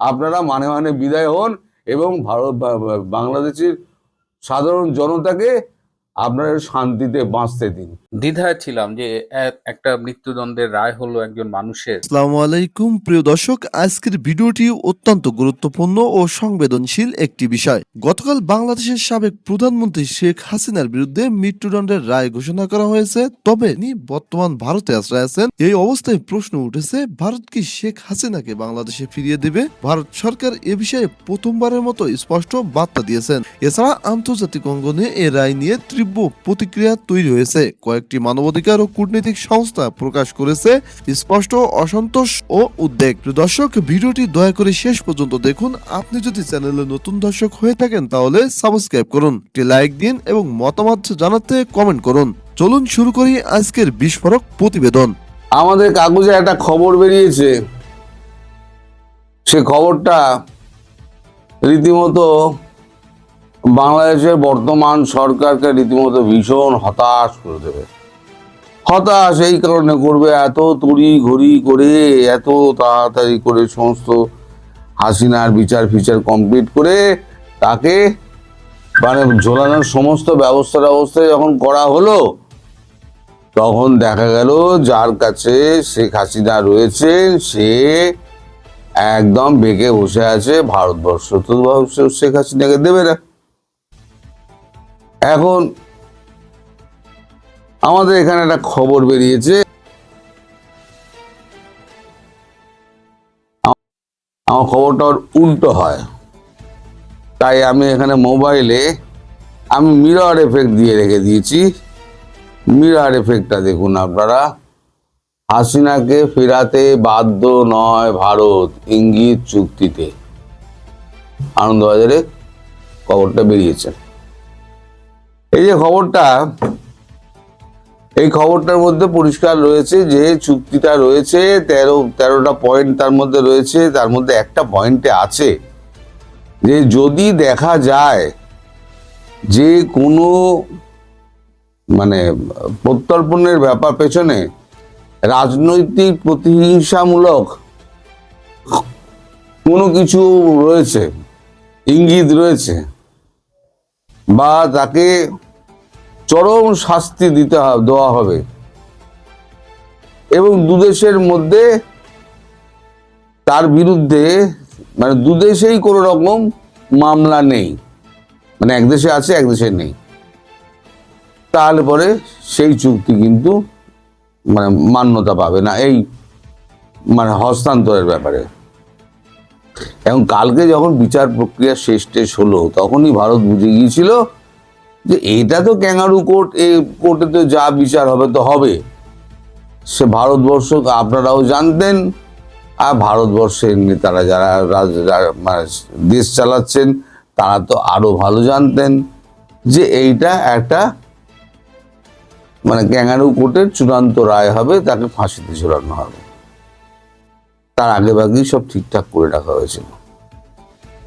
আপনারা মানে মানে বিদায় হন এবং ভারত বাংলাদেশের সাধারণ জনতাকে আপনারা শান্তিতে বাঁচতে দিন। দ্বিধায় ছিলাম যে একটা মৃত্যুদণ্ডের রায় হলো একজন মানুষের। আসসালামু আলাইকুম প্রিয় দর্শক আজকের ভিডিওটি অত্যন্ত গুরুত্বপূর্ণ ও সংবেদনশীল একটি বিষয়। গতকাল বাংলাদেশের সাবেক প্রধানমন্ত্রী শেখ হাসিনার বিরুদ্ধে মৃত্যুদণ্ডের রায় ঘোষণা করা হয়েছে। তবে তিনি বর্তমান ভারতে আশ্রয় আছেন। এই অবস্থায় প্রশ্ন উঠেছে ভারত কি শেখ হাসিনাকে বাংলাদেশে ফিরিয়ে দেবে? ভারত সরকার এ বিষয়ে প্রথমবারের মতো স্পষ্ট বার্তা দিয়েছেন। এছাড়া আন্তর্জাতিক অঙ্গনে এ রায় নিয়ে তীব্র প্রতিক্রিয়া তৈরি হয়েছে। কয়েকটি মানবাধিকার ও কূটনৈতিক সংস্থা প্রকাশ করেছে। স্পষ্ট, অসন্তোষ ও উদ্বেগ। দর্শক, ভিডিওটি দয়া করে শেষ পর্যন্ত দেখুন। আপনি যদি চ্যানেলে নতুন দর্শক হয়ে থাকেন, তাহলে সাবস্ক্রাইব করুন, একটি লাইক দিন এবং মতামত জানাতে কমেন্ট করুন। চলুন শুরু করি আজকের বিস্ফোরক প্রতিবেদন। আমাদের কাগজে একটা খবর বেরিয়েছে। সে খবরটা রীতিমতো বাংলাদেশের বর্তমান সরকারকে রীতিমতো ভীষণ হতাশ করে দেবে। হতাশ এই কারণে করবে, এত তড়ি ঘড়ি করে, এত তাড়াতাড়ি করে সমস্ত হাসিনার বিচার ফিচার কমপ্লিট করে তাকে মানে ঝোলানোর সমস্ত ব্যবস্থা ব্যবস্থা যখন করা হলো, তখন দেখা গেল যার কাছে শেখ হাসিনা রয়েছেন, সে একদম বেঁকে বসে আছে, ভারতবর্ষ তো শেখ হাসিনাকে দেবে না। এখন আমাদের এখানে একটা খবর বেরিয়েছে। আমার খবরটা উল্টো হয়। তাই আমি এখানে মোবাইলে আমি মিরর এফেক্ট দিয়ে রেখে দিয়েছি। মিরার এফেক্টটা দেখুন আপনারা। হাসিনাকে ফেরাতে বাধ্য নয় ভারত ইঙ্গিত চুক্তিতে। আনন্দবাজারে খবরটা বেরিয়েছে। এই যে খবরটা, এই খবরটার মধ্যে পরিষ্কার রয়েছে যে চুক্তিটা রয়েছে, তেরো, তেরোটা পয়েন্ট তার মধ্যে রয়েছে, তার মধ্যে একটা পয়েন্টে আছে যে যদি দেখা যায় যে কোনো মানে প্রত্যর্পণের ব্যাপার পেছনে রাজনৈতিক প্রতিহিংসামূলক কোনো কিছু রয়েছে, ইঙ্গিত রয়েছে বা তাকে চরম শাস্তি দিতে দেওয়া হবে। এবং দুদেশের মধ্যে তার বিরুদ্ধে মানে দুদেশেই কোনো রকম মামলা নেই। মানে এক দেশে আছে, এক দেশে নেই। তাহলে পরে সেই চুক্তি কিন্তু মানে মান্যতা পাবে না এই মানে হস্তান্তরের ব্যাপারে। এবং কালকে যখন বিচার প্রক্রিয়া শেষ টেস হলো, তখনই ভারত বুঝে গিয়েছিল যে এটা তো ক্যাঙ্গারু কোর্ট এই কোর্টে তো যা বিচার হবে তো হবে। সে ভারতবর্ষ, আপনারাও জানতেন, আর ভারতবর্ষের নেতারা যারা মানে দেশ চালাচ্ছেন, তারা তো আরও ভালো জানতেন যে এইটা একটা মানে ক্যাঙ্গারু কোর্টের চূড়ান্ত রায় হবে, তাকে ফাঁসিতে ঝোলানো হবে। তার আগে বাগেই সব ঠিকঠাক করে রাখা হয়েছিল।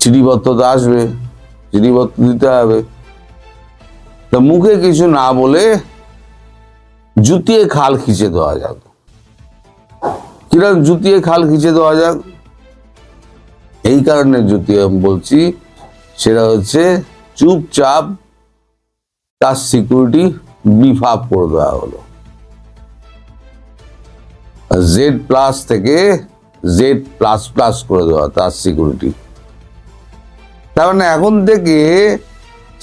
চিঠিপত্র তো আসবে চিঠিপত্র দিতে হবে। তা মুখে কিছু না বলে জুতিয়ে খাল খিচে দেওয়া যাক। কীরকম জুতিয়ে খাল খিচে দেওয়া যাক? এই কারণে জুতিয়ে আমি বলছি, সেটা হচ্ছে চুপচাপ তার সিকিউরিটি বিফাপ করে দেওয়া হলো। জেড প্লাস থেকে জেড প্লাস প্লাস করে দেওয়া তার সিকিউরিটি তার মানে এখন থেকে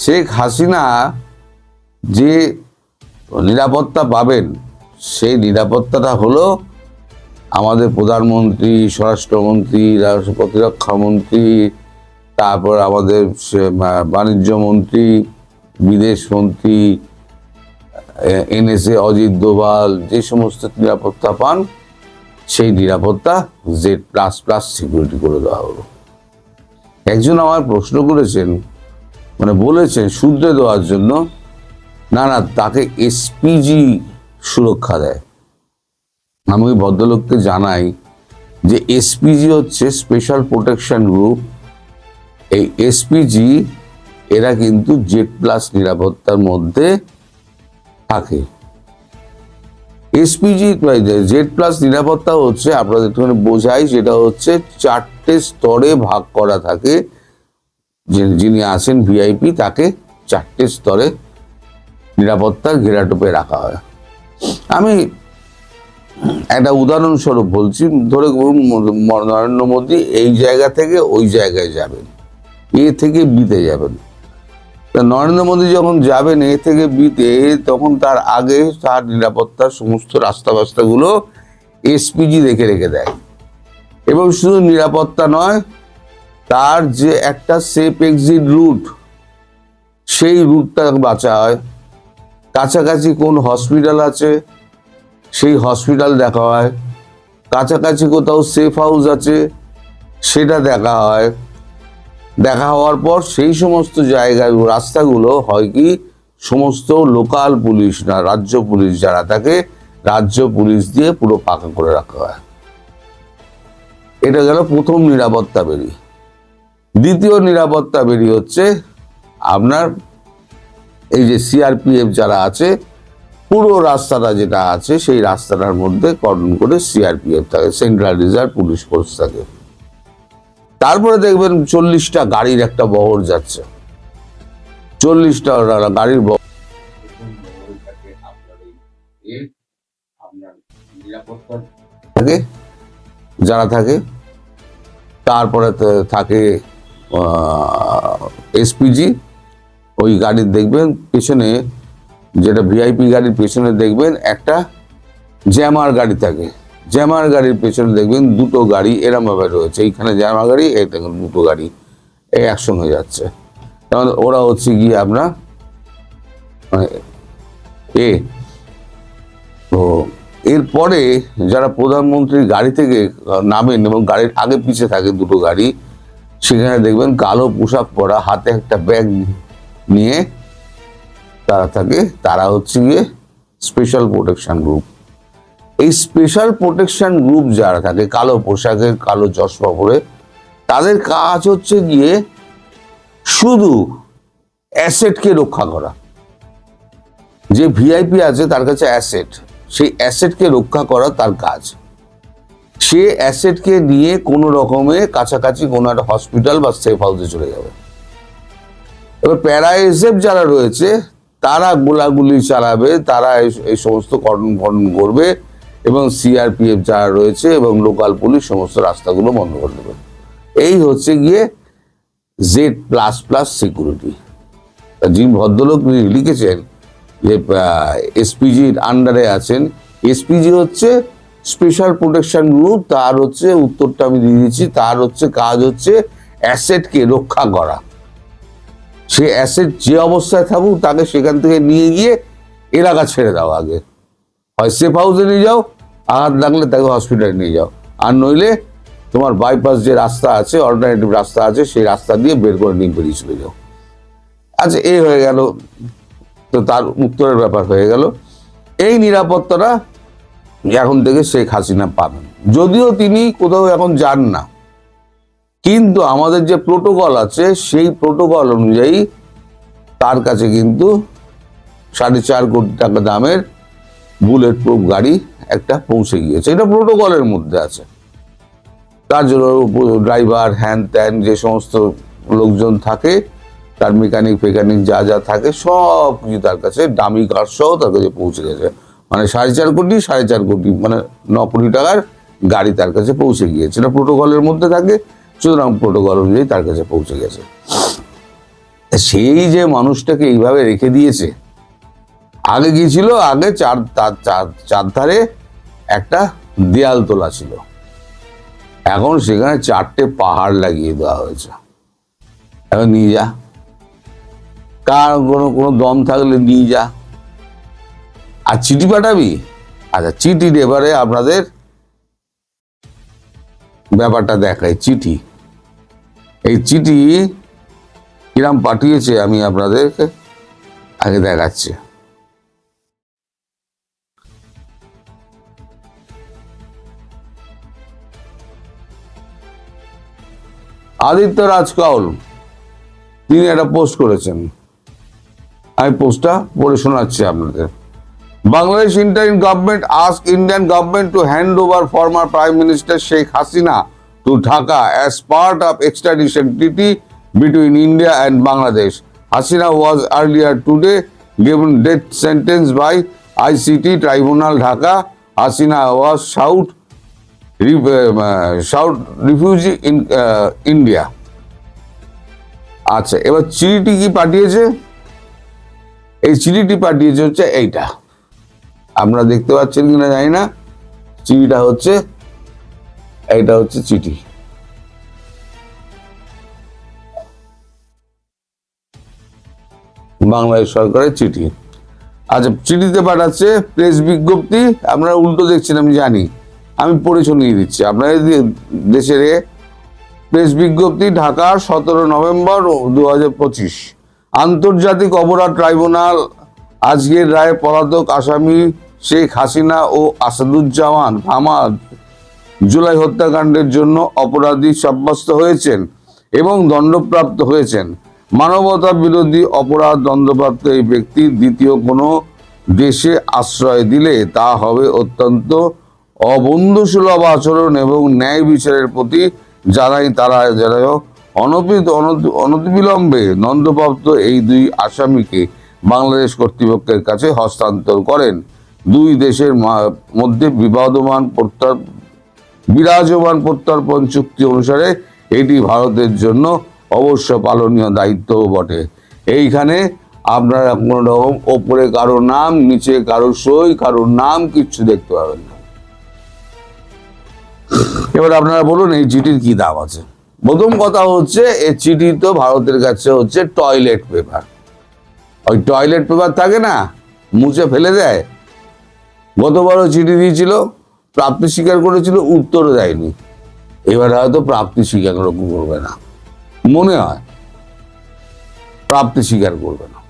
শেখ হাসিনা যে নিরাপত্তা পাবেন, সেই নিরাপত্তাটা হলো আমাদের প্রধানমন্ত্রী, স্বরাষ্ট্রমন্ত্রী, রাষ্ট্র প্রতিরক্ষা তারপর আমাদের বাণিজ্য মন্ত্রী, বিদেশ মন্ত্রী এনএসএ অজিত দোভাল, যে সমস্ত নিরাপত্তা পান, সেই নিরাপত্তা জেড প্লাস প্লাস সিকিউরিটি করে দেওয়া হলো। একজন আমার প্রশ্ন করেছেন মানে বলেছেন, শুধরে দেওয়ার জন্য না না, তাকে এসপিজি সুরক্ষা দেয়। আমি ওই ভদ্রলোককে জানাই যে এসপিজি হচ্ছে স্পেশাল প্রোটেকশন গ্রুপ এই এসপিজি এরা কিন্তু জেড প্লাস নিরাপত্তার মধ্যে থাকে। এসপিজি জেড প্লাস নিরাপত্তা হচ্ছে, আপনাদের একটুখানি বোঝাই যেটা হচ্ছে চারটে স্তরে ভাগ করা থাকে। যিনি আছেন ভিআইপি তাকে চারটে স্তরে নিরাপত্তার ঘেরাটোপে রাখা হয়। আমি একটা উদাহরণস্বরূপ বলছি, ধরে নরেন্দ্র মোদী এই জায়গা থেকে ওই জায়গায় যাবেন, এ থেকে বিতে যাবেন। তা নরেন্দ্র মোদী যখন যাবেন এ থেকে বিতে, তখন তার আগে তার নিরাপত্তার সমস্ত রাস্তা বাস্তাগুলো এসপিজি দেখে রেখে দেয়। এবং শুধু নিরাপত্তা নয়, তার যে একটা সেফ এক্সিট রুট, সেই রুটটা বাঁচা হয় কাছাকাছি কোন হসপিটাল আছে? সেই হসপিটাল দেখা হয়। কাছাকাছি কোথাও সেফ হাউস আছে, সেটা দেখা হয়। দেখা হওয়ার পর সেই সমস্ত জায়গায় রাস্তাগুলো হয় কি? সমস্ত লোকাল পুলিশ না, রাজ্য পুলিশ যারা থাকে, রাজ্য পুলিশ দিয়ে পুরো পাকা করে রাখা হয়। এটা গেল প্রথম নিরাপত্তা বেরি। দ্বিতীয় নিরাপত্তা বেরি হচ্ছে আপনার এই যে সিআরপিএফ যারা আছে, পুরো রাস্তাটা যেটা আছে, সেই রাস্তাটার মধ্যে কর্ডন করে সিআরপিএফ থাকে সেন্ট্রাল রিজার্ভ পুলিশ ফোর্স থাকে। তারপরে দেখবেন চল্লিশটা গাড়ির একটা বহর যাচ্ছে। চল্লিশটা গাড়ির বহর থাকে, যারা থাকে। তারপরে থাকে এসপিজি ওই গাড়ির দেখবেন পেছনে, যেটা ভিআইপি গাড়ির পেছনে দেখবেন, একটা জ্যামার গাড়ি থাকে। জ্যামার গাড়ির পেছনে দেখবেন দুটো গাড়ি এরম ভাবে রয়েছে। এইখানে জ্যামার গাড়ি, এই দেখুন দুটো গাড়ি, এই একসঙ্গে যাচ্ছে। কারণ ওরা হচ্ছে গিয়ে আপনার মানে এ তো এরপরে যারা প্রধানমন্ত্রীর গাড়ি থেকে নামেন এবং গাড়ির আগে পিছে থাকে দুটো গাড়ি, সেখানে দেখবেন কালো পোশাক পরা, হাতে একটা ব্যাগ নিয়ে তারা থাকে, তারা হচ্ছে গিয়ে স্পেশাল প্রোটেকশন গ্রুপ এই স্পেশাল প্রোটেকশন গ্রুপ যারা থাকে, কালো পোশাকে কালো চশমা পরে, তাদের কাজ হচ্ছে গিয়ে শুধু অ্যাসেটকে রক্ষা করা। যে ভিআইপি আছে, তার কাছে অ্যাসেট সেই অ্যাসেটকে রক্ষা করা তার কাজ। সে অ্যাসেটকে নিয়ে কোনো রকমে কাছাকাছি কোনো একটা হসপিটাল বা সেফ হাউসে চলে যাবে। এবার প্যারাএসএফ যারা রয়েছে, তারা গোলাগুলি চালাবে, তারা এই- সমস্ত কর্ম কর্ম করবে এবং সিআরপিএফ যারা রয়েছে এবং লোকাল পুলিশ সমস্ত রাস্তাগুলো বন্ধ করে দেবে। এই হচ্ছে গিয়ে জেড প্লাস প্লাস সিকিউরিটি যিনি ভদ্রলোক লিখেছেন যে এসপিজির আন্ডারে আছেন। এসপিজি হচ্ছে স্পেশাল প্রোটেকশন গ্রুপ তার হচ্ছে উত্তরটা আমি দিয়ে দিচ্ছি, তার হচ্ছে কাজ হচ্ছে অ্যাসেটকে রক্ষা করা। সে অ্যাসেট যে অবস্থায় থাকুক, তাকে সেখান থেকে নিয়ে গিয়ে এলাকা ছেড়ে দাও আগে। হয় সেফ হাউসে নিয়ে যাও, আঘাত লাগলে তাকে হসপিটালে নিয়ে যাও। আর নইলে তোমার বাইপাস যে রাস্তা আছে অল্টারনেটিভ রাস্তা আছে, সেই রাস্তা দিয়ে বের করে নিয়ে বেরিয়ে চলে যাও। আচ্ছা এই হয়ে গেল। তো তার উত্তরের ব্যাপার হয়ে গেল। এই নিরাপত্তাটা এখন থেকে শেখ হাসিনা পাবেন। যদিও তিনি কোথাও এখন যান না। কিন্তু আমাদের যে প্রোটোকল আছে, সেই প্রোটোকল অনুযায়ী তার কাছে কিন্তু সাড়ে চার কোটি টাকা দামের বুলেট প্রুফ গাড়ি একটা পৌঁছে গিয়েছে। এটা প্রোটোকলের মধ্যে আছে। তার জন্য ড্রাইভার হ্যান ত্যান যে সমস্ত লোকজন থাকে, তার মেকানিক ফেকানিক যা যা থাকে, সব কিছু তার কাছে, দামি কার সহ তার কাছে পৌঁছে গেছে। মানে সাড়ে চার কোটি, সাড়ে চার কোটি মানে ন কোটি টাকার গাড়ি তার কাছে পৌঁছে গিয়েছে। এটা প্রোটোকলের মধ্যে থাকে। সুতরাং প্রোটোকল অনুযায়ী তার কাছে পৌঁছে গেছে। সেই যে মানুষটাকে এইভাবে রেখে দিয়েছে, আগে কি ছিল? আগে চার চারধারে একটা দেয়াল তোলা ছিল। এখন সেখানে চারটে পাহাড় লাগিয়ে দেওয়া হয়েছে। এখন নিয়ে যা। কার কোনো কোনো দম থাকলে নিয়ে যা। আর চিঠি পাঠাবি? আচ্ছা চিঠি এবারে আপনাদের ব্যাপারটা দেখাই, চিঠি। চিঠি কিরাম পাঠিয়েছে আমি আপনাদেরকে? আগে দেখাচ্ছি। আদিত্য রাজ কাউল তিনি একটা পোস্ট করেছেন। আমি পোস্টটা পড়ে শোনাচ্ছি আপনাদের। Bangladesh interim government ask Indian government to hand over former prime minister Sheikh Hasina to Dhaka as part of extradition treaty between India and Bangladesh. Hasina was earlier today given death sentence by ICT Tribunal Dhaka. Hasina was uh, South refugee in uh, India. আচ্ছা এবার চিঠিটি কি পাঠিয়েছে এই চিঠিটি পাঠিয়েছে হচ্ছে এইটা আপনারা দেখতে পাচ্ছেন কিনা জানি না চিঠিটা হচ্ছে এইটা হচ্ছে চিঠি। বাংলাদেশ সরকারের চিঠি। আচ্ছা চিঠিতে পাঠাচ্ছে প্রেস বিজ্ঞপ্তি আপনারা উল্টো দেখছেন আমি জানি। আমি পড়ে শুনিয়ে দিচ্ছি। আপনাদের দেশের প্রেস বিজ্ঞপ্তি, ঢাকা, সতেরো নভেম্বর দু হাজার পঁচিশ। আন্তর্জাতিক অপরাধ ট্রাইব্যুনাল, আজকের রায়ে পলাতক আসামি শেখ হাসিনা ও আসাদুজ্জামান, হামাদ জুলাই হত্যাকাণ্ডের জন্য অপরাধী সাব্যস্ত হয়েছেন এবং দণ্ডপ্রাপ্ত হয়েছেন। মানবতা বিরোধী অপরাধ দণ্ডপ্রাপ্ত এই ব্যক্তি দ্বিতীয় কোনো দেশে আশ্রয় দিলে তা হবে অত্যন্ত অবন্ধুসুলভ আচরণ এবং ন্যায় বিচারের প্রতি যারাই তারা যারা অনপিত, অনতি- অনতিবিলম্বে দণ্ডপ্রাপ্ত এই দুই আসামিকে বাংলাদেশ কর্তৃপক্ষের কাছে হস্তান্তর করেন। দুই দেশের মধ্যে বিবাদমান প্রত্যার বিরাজমান প্রত্যর্পণ চুক্তি অনুসারে এটি ভারতের জন্য অবশ্য পালনীয় দায়িত্বও বটে। এইখানে আপনারা কোনো রকম ওপরে কারও নাম, নিচে কারও সই কারোর নাম কিচ্ছু দেখতে পাবেন না। এবার আপনারা বলুন, এই চিঠির কি দাম আছে? প্রথম কথা হচ্ছে, এই চিঠি তো ভারতের কাছে হচ্ছে টয়লেট পেপার। ওই টয়লেট পেপার থাকে না, মুছে ফেলে দেয়। গতবারও চিঠি দিয়েছিল প্রাপ্তি স্বীকার করেছিল, উত্তরও দেয়নি। এবার হয়তো প্রাপ্তি স্বীকার করবে না। মনে হয় প্রাপ্তি স্বীকার করবে না।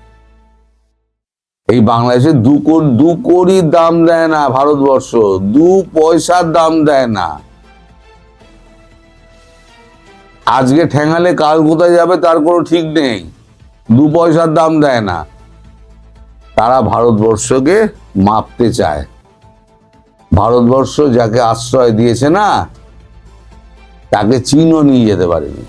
এই বাংলাদেশে দু কোটি, দু কোটির দাম দেয় না ভারতবর্ষ, দু পয়সার দাম দেয় না। আজকে ঠেঙালে কাল কোথায় যাবে তার কোনো ঠিক নেই। দু পয়সার দাম দেয় না। তারা ভারতবর্ষকে মাপতে চায়। ভারতবর্ষ যাকে আশ্রয় দিয়েছে না, তাকে চীনও নিয়ে যেতে পারেনি।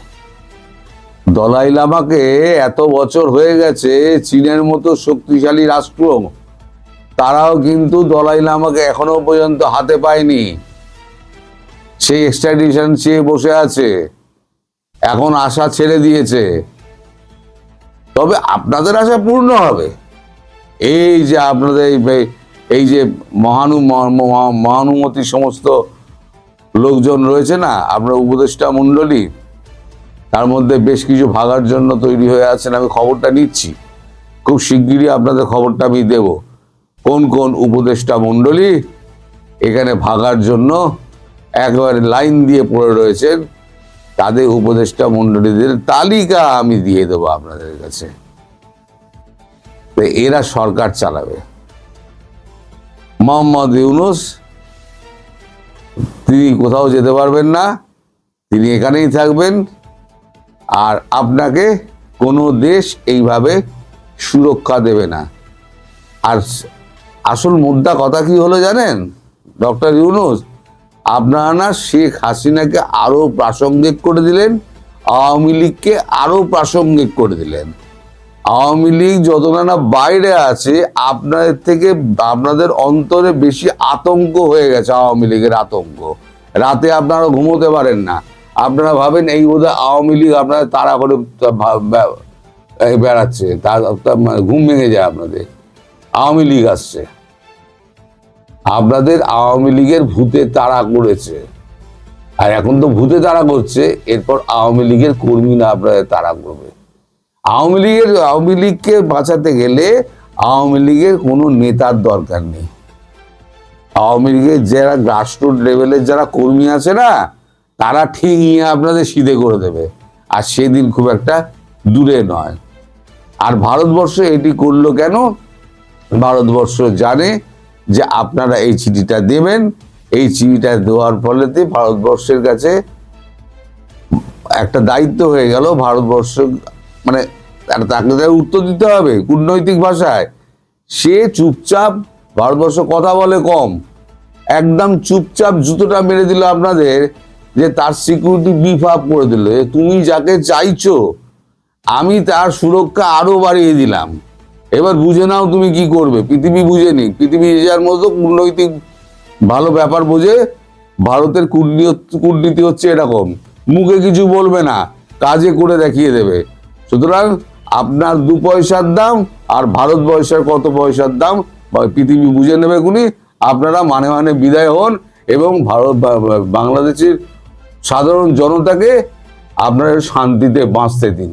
দলাই লামাকে এত বছর হয়ে গেছে চীনের মতো শক্তিশালী রাষ্ট্র, তারাও কিন্তু দলাই লামাকে এখনও পর্যন্ত হাতে পায়নি। সেই এক্সট্রাডিশন চেয়ে বসে আছে, এখন আশা ছেড়ে দিয়েছে। তবে আপনাদের আশা পূর্ণ হবে। এই যে আপনাদের এই- যে মহানু মহা- মহা- মহানুমতি সমস্ত লোকজন রয়েছে না আপনার উপদেষ্টা মণ্ডলী, তার মধ্যে বেশ কিছু ভাগার জন্য তৈরি হয়ে আছেন, আমি খবরটা নিচ্ছি। খুব শিগগিরই আপনাদের খবরটা আমি দেব। কোন কোন উপদেষ্টা মণ্ডলী এখানে ভাগার জন্য একেবারে লাইন দিয়ে পড়ে রয়েছেন, তাদের উপদেষ্টা মণ্ডলীদের তালিকা আমি দিয়ে দেবো আপনাদের কাছে। এরা সরকার চালাবে। মোহাম্মদ ইউনুস, তিনি কোথাও যেতে পারবেন না, তিনি এখানেই থাকবেন, আর আপনাকে কোনো দেশ এইভাবে সুরক্ষা দেবে না। আর আসল মুদ্রা কথা কি হলো জানেন? ডক্টর ইউনুস, আপনারা না শেখ হাসিনাকে আরও প্রাসঙ্গিক করে দিলেন, আওয়ামী লীগকে আরও প্রাসঙ্গিক করে দিলেন। আওয়ামী লীগ যতটা না বাইরে আছে আপনাদের থেকে আপনাদের অন্তরে বেশি আতঙ্ক হয়ে গেছে আওয়ামী লীগের আতঙ্ক। রাতে আপনারা ঘুমোতে পারেন না। আপনারা ভাবেন এই বোধহয় আওয়ামী লীগ আপনাদের তাড়া করে বেড়াচ্ছে তার তার মানে ঘুম ভেঙে যায় আপনাদের। আওয়ামী লীগ আসছে। আপনাদের আওয়ামী লীগের ভূতে তাড়া করেছে। আর এখন তো ভূতে তাড়া করছে, এরপর আওয়ামী লীগের কর্মীরা আপনাদের তাড়া করবে। আওয়ামী লীগের, আওয়ামী লীগকে বাঁচাতে গেলে আওয়ামী লীগের কোনো নেতার দরকার নেই। আওয়ামী লীগের যারা গ্রাসরুট লেভেলের যারা কর্মী আছে না, তারা ঠিক নিয়ে আপনাদের সিধে করে দেবে। আর সেদিন খুব একটা দূরে নয়। আর ভারতবর্ষ এটি করল কেন? ভারতবর্ষ জানে যে আপনারা এই চিঠিটা দেবেন। এই চিঠিটা দেওয়ার ফলেতে ভারতবর্ষের কাছে একটা দায়িত্ব হয়ে গেল। ভারতবর্ষ মানে তাকে তার উত্তর দিতে হবে কূটনৈতিক ভাষায়। সে চুপচাপ ভারতবর্ষ কথা বলে কম। একদম চুপচাপ জুতোটা মেরে দিল আপনাদের যে তার সিকিউরিটি বিফাপ করে দিল। যে তুমি যাকে চাইছো, আমি তার সুরক্ষা আরও বাড়িয়ে দিলাম। এবার বুঝে নাও তুমি কি করবে। পৃথিবী বুঝে নি পৃথিবী যে যার মতো কূটনৈতিক ভালো ব্যাপার বোঝে, ভারতের কূটনীতি হচ্ছে এরকম। মুখে কিছু বলবে না, কাজে করে দেখিয়ে দেবে। সুতরাং আপনার দু পয়সার দাম আর ভারতবর্ষের কত পয়সার দাম পৃথিবী বুঝে নেবে গুনি আপনারা মানে মানে বিদায় হন এবং ভারত বাংলাদেশের সাধারণ জনতাকে আপনারা শান্তিতে বাঁচতে দিন।